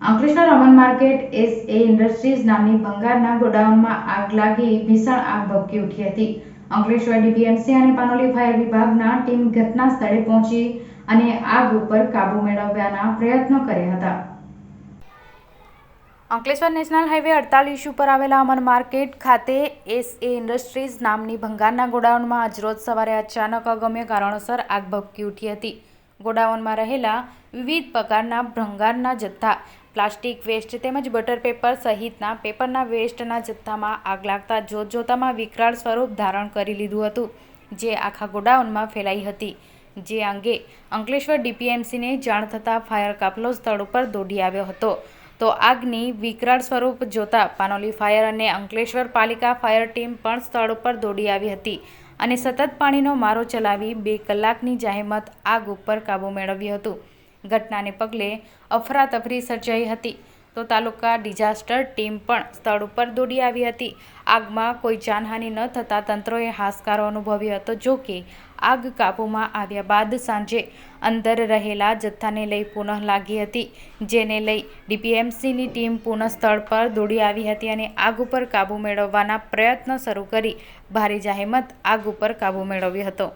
Ankleshwar Aman market S A industries નામની ભંગારના ગોડાઉનમાં આગ લાગી, ભીષણ આગ ભભકી ઉઠી હતી. અંકલેશ્વર ડીપીએમસી અને પાનોલી ફાયર વિભાગના ટીમ ઘટના સ્થળે પહોંચી અને આગ ઉપર કાબુ મેળવવાના પ્રયત્નો કર્યા હતા. અંકલેશ્વર નેશનલ હાઈવે અડતાલીસ ઉપર આવેલા અમન માર્કેટ ખાતે એસ એ ઇન્ડસ્ટ્રીઝ નામની ભંગારના ગોડાઉનમાં આજરોજ સવારે અચાનક અગમ્ય કારણોસર આગ ભભકી ઉઠી હતી. ગોડાઉનમાં રહેલા વિવિધ પ્રકારના ભંગારના જથ્થા પ્લાસ્ટિક વેસ્ટ તેમજ બટર પેપર સહિતના પેપરના વેસ્ટના જથ્થામાં આગ લાગતા જોતજોતામાં વિકરાળ સ્વરૂપ ધારણ કરી લીધું હતું, જે આખા ગોડાઉનમાં ફેલાઈ હતી. જે અંગે અંકલેશ્વર ડીપીએમસીને જાણ થતાં ફાયર કાફલો સ્થળ ઉપર દોડી આવ્યો હતો. તો આગની વિકરાળ સ્વરૂપ જોતા પાનોલી ફાયર અને અંકલેશ્વર પાલિકા ફાયર ટીમ પણ સ્થળ ઉપર દોડી આવી હતી અને સતત પાણીનો મારો ચલાવી બે કલાકની જાહેમત આગ ઉપર કાબૂ મેળવ્યું હતું. ઘટનાને પગલે અફરાતફરી સર્જાઈ હતી. તો તાલુકા ડિઝાસ્ટર ટીમ પણ સ્થળ ઉપર દોડી આવી હતી. આગમાં કોઈ જાનહાનિ ન થતાં તંત્રોએ હાશકારો અનુભવ્યો હતો, જો કે આગ કાબૂમાં આવ્યા બાદ સાંજે અંદર રહેલા જથ્થાને લઈ પુનઃ લાગી હતી, જેને લઈ ડીપીએમસીની ટીમ પુનઃ સ્થળ પર દોડી આવી હતી અને આગ ઉપર કાબૂ મેળવવાના પ્રયત્ન શરૂ કરી ભારે જાહેમત આગ ઉપર કાબૂ મેળવ્યો હતો.